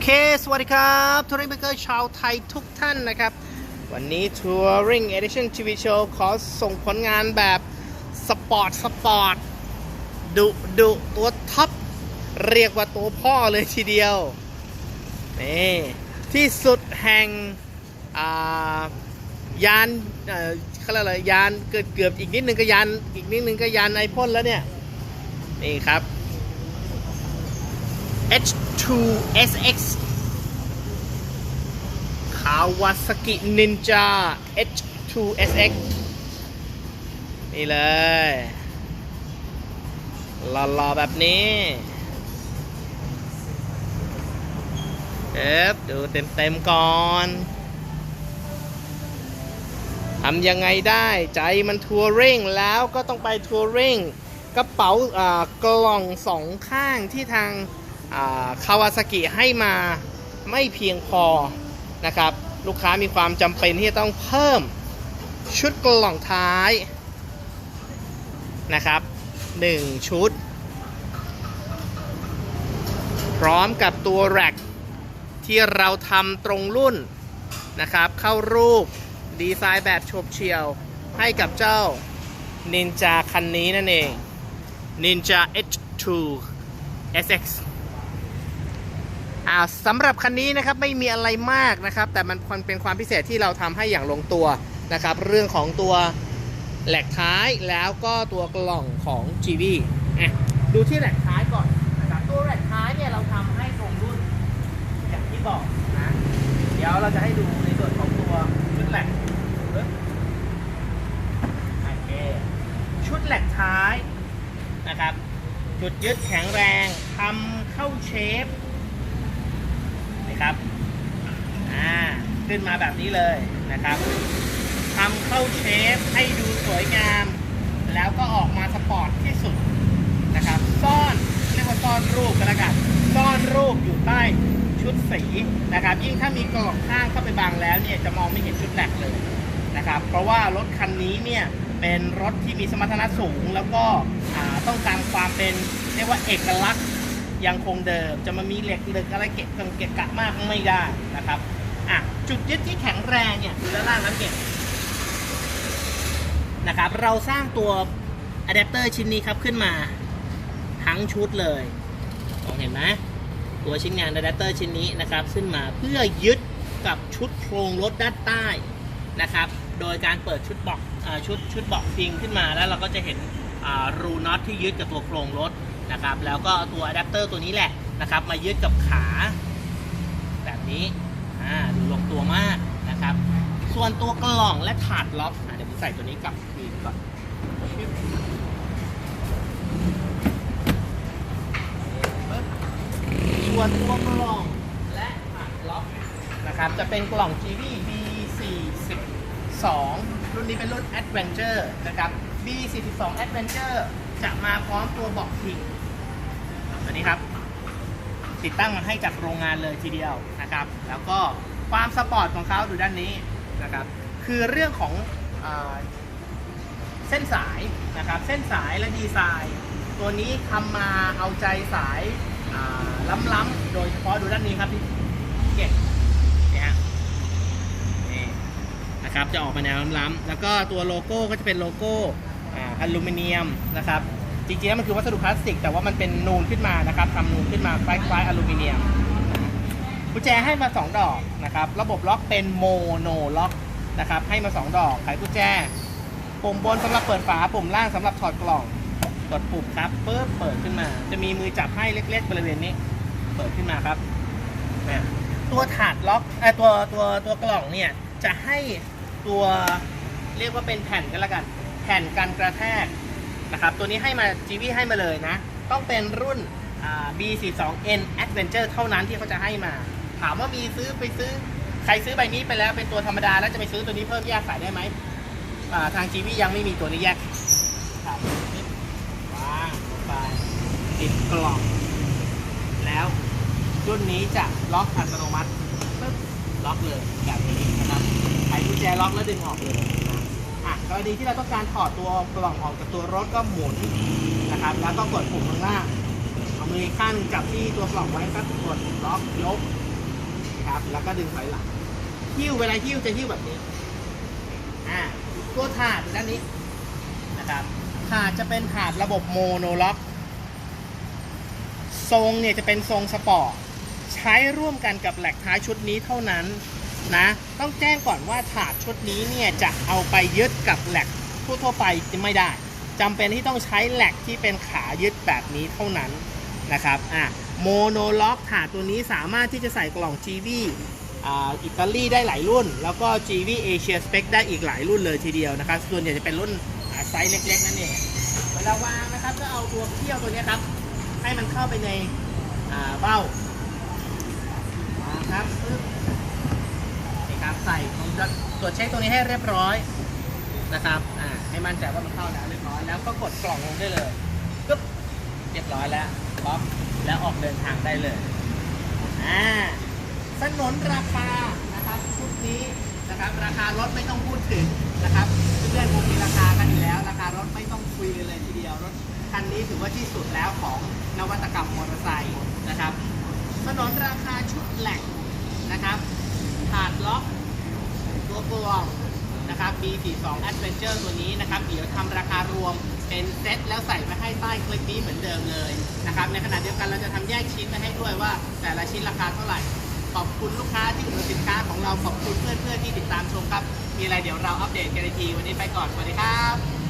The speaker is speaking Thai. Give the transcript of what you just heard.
เค สวัสดีครับทัวริงเบเกอร์ชาวไทยทุกท่านนะครับ วันนี้ Touring Edition TV Show ขอส่งผลงานแบบสปอร์ตสปอร์ตดุดุตัวท็อป เรียกว่าตัวพ่อเลยทีเดียว นี่ ที่สุดแห่งยานเอ่อเขาเรียกอะไรยานเกือบเกือบอีกนิดนึงก็ยาน อีกนิดนึงก็ยานไอพ่นแล้วเนี่ย นี่ครับ H2SX Kawasaki Ninja H2SX นี่เลยหล่อๆแบบนี้เอฟดูเต็มๆก่อนทำยังไงได้ใจมันทัวริงแล้วก็ต้องไปทัวริงกระเป๋าอ่ากล่องสองข้างที่ทาง คาวาซากิให้มาไม่เพียงพอนะครับ ลูกค้ามีความจำเป็นที่จะต้องเพิ่มชุดกล่องท้ายนะครับ 1 ชุด พร้อมกับตัวแร็กที่เราทำตรงรุ่นนะครับ เข้ารูปดีไซน์แบบโฉบเฉียว ให้กับเจ้า Ninja คันนี้นั่นเอง Ninja H2 SX อ่าสำหรับคันนี้นะครับไม่มีอะไรมากนะครับ แต่มันเป็นความพิเศษที่เราทำให้อย่างลงตัวนะครับ เรื่องของตัวแหลกท้ายแล้วก็ตัวกล่องของ GV อะดูที่แหลกท้ายก่อนนะครับตัวแหลกท้ายเนี่ยเราทำให้ตรงรุ่นอย่างที่บอกนะเดี๋ยวเราจะให้ดูในส่วนของตัวชุดแหลกโอเคชุดแหลกท้ายนะครับจุดยึดแข็งแรงทำเข้าเชฟ นะครับอ่าขึ้นมาแบบนี้เลยนะครับทำเข้าเชฟให้ดูสวยงาม แล้วก็ออกมาสปอร์ตที่สุดนะครับ ซ่อนเรียกว่าซ่อนรูปกันแล้วกันซ่อนรูปอยู่ใต้ชุดสีนะครับ ยิ่งถ้ามีกล่องข้างเข้าไปบังแล้วเนี่ยจะมองไม่เห็นชุดแหลกเลยนะครับ เพราะว่ารถคันนี้เนี่ยเป็นรถที่มีสมรรถนะสูง แล้วก็ต้องการความเป็นเรียกว่าเอกลักษณ์ ยังคงเดิมจะมามีเหล็กเหล็กอะไรเกะกังเกะกะมากไม่ได้นะครับอะจุดยึดที่แข็งแรงเนี่ยดูด้านล่างนั้นเก็บนะครับเราสร้างตัวอะแดปเตอร์ชิ้นนี้ครับขึ้นมาทั้งชุดเลยมองเห็นไหมตัวชิ้นงานอะแดปเตอร์ชิ้นนี้นะครับขึ้นมาเพื่อยึดกับชุดโครงรถด้านใต้นะครับ โดยการเปิดชุดบอกชุดชุดบอกพิงขึ้นมาแล้วเราก็จะเห็น รูน็อตที่ยึดกับตัวโครงรถนะครับแล้วก็ตัวอะแดปเตอร์ตัวนี้แหละนะครับมายึดกับขา แบบนี้อ่าดูลงตัวมากนะครับ ส่วนตัวกล่องและถาดล็อกอเดี๋ยวผมใส่ตัวนี้กลับคืนก่อนส่วนตัวกล่องและถาดล็อกนะครับจะเป็นกล่อง GV B42 รุ่นนี้เป็นรุ่น Adventure นะครับ B42 Adventure จะมาพร้อมตัวเบอกพิงตัวนี้ครับ ติดตั้งมาให้จากโรงงานเลยทีเดียวนะครับ แล้วก็ความสปอร์ตของเขาดูด้านนี้นะครับ คือเรื่องของอเส้นสายนะครับ เส้นสายและดีไซน์ ตัวนี้ทำมาเอาใจสายล้ำๆโดยเฉพาะดูด้านนี้ครับพี่เก่งนี่ฮะนี่ นะครับจะออกมาแนวล้ำๆแล้วก็ตัวโลโก้ก็จะเป็นโลโก้อลูมิเนียมนะครับจริงๆแล้วมันคือวัสดุพลาสติก แต่ว่ามันเป็นนูนขึ้นมานะครับทำนูนขึ้นมาคล้ายๆอลูมิเนียมกุญแจให้มา 2 ดอกนะครับระบบล็อกเป็นโมโนล็อกนะครับให้มา 2 ดอกไขกุญแจปุ่มบนสำหรับเปิดฝาปุ่มล่างสำหรับถอดกล่องกดปุ่มครับปึ๊บเปิดขึ้นมา จะมีมือจับให้เล็ก ๆ บริเวณนี้ เปิดขึ้นมาครับเนี่ยตัวถาดล็อกเอ่อตัวตัวตัวกล่องเนี่ยจะให้ ตัวเรียกว่าเป็นแผ่นกันละกัน แผ่นกันกระแทกนะครับ ตัวนี้ให้มา GV ให้มาเลยนะ ต้องเป็นรุ่น B42N Adventure เท่านั้นที่เขาจะให้มา ถามว่ามีซื้อไปซื้อ ใครซื้อใบนี้ไปแล้วเป็นตัวธรรมดา แล้วจะไปซื้อตัวนี้เพิ่มแยกขายได้ไหมาทาง GV ยังไม่มีตัวนี้แยกครับวางลงไปติดกล่อง แล้วรุ่นนี้จะล็อกอัตโนมัติปึ๊บล็อกเลยแบบนี้นะครับไขกุญแจ ล็อกแล้วดึงออกเลยนะอะกรณีที่เราต้องการถอดตัวกล่องออกจากตัวรถก็หมุนนะครับ แล้วก็กดปุ่มข้างล่างเอามือข้างหนึ่งจับที่ตัวกล่องไว้ครับกดล็อกยกครับ แล้วก็ดึงถอยหลังหิ้วเวลาหิ้วจะหิ้วแบบนี้อ่าตัวถาดด้านนี้นะครับถาดจะเป็นถาดระบบโมโนล็อกทรงเนี่ยจะเป็นทรงสปอร์ตใช้ร่วมกันกับแหลกท้ายชุดนี้เท่านั้น นะ ต้องแจ้งก่อนว่าถาดชุดนี้เนี่ยจะเอาไปยึดกับแหลกทั่วไปจะไม่ได้จำเป็นที่ต้องใช้แหลกที่เป็นขายึดแบบนี้เท่านั้นนะครับอะโมโนล็อกถาดตัวนี้สามารถที่จะใส่กล่อง GV อ่าอิตาลีได้หลายรุ่น แล้วก็ GV Asia Spec ได้อีกหลายรุ่นเลยทีเดียวนะครับ ส่วนใหญ่จะเป็นรุ่นไซส์เล็กๆนั่นเองเวลาวางนะครับก็เอาตัวเขี้ยวตัวนี้ครับ ให้มันเข้าไปในเบ้ามาครับ ครับ ใส่ผมจะตรวจเช็คตรงนี้ให้เรียบร้อยนะครับอ่าให้มั่นใจว่ามันเข้าแล้วเรียบร้อยแล้วก็กดกล่องลงได้เลยปึ๊บเรียบร้อยแล้วป๊อปแล้วออกเดินทางได้เลยอ่าสนนราคานะครับชุดนี้นะครับ ราคารถไม่ต้องพูดถึงนะครับเพื่อนๆคงมีราคากันอยู่แล้ว ราคารถไม่ต้องคุยกันเลยทีเดียวรถคันนี้ถือว่าที่สุดแล้วของนวัตกรรมมอเตอร์ไซค์นะครับถนนราคาชุดแหลกนะครับ ถาดล็อกตัวกลวงนะครับ B42 Adventure ตัวนี้นะครับ เดี๋ยวทำราคารวมเป็นเซ็ตแล้วใส่ไว้ให้ใต้คลิปนี้เหมือนเดิมเลยนะครับ ในขณะเดียวกันเราจะทำแยกชิ้นไปให้ด้วยว่า แต่ละชิ้นราคาเท่าไหร่ ขอบคุณลูกค้าที่อุดหนุนสินค้าของเรา ขอบคุณเพื่อนๆที่ติดตามชมครับ มีอะไรเดี๋ยวเราอัปเดตกันอีกที วันนี้ไปก่อน สวัสดีครับ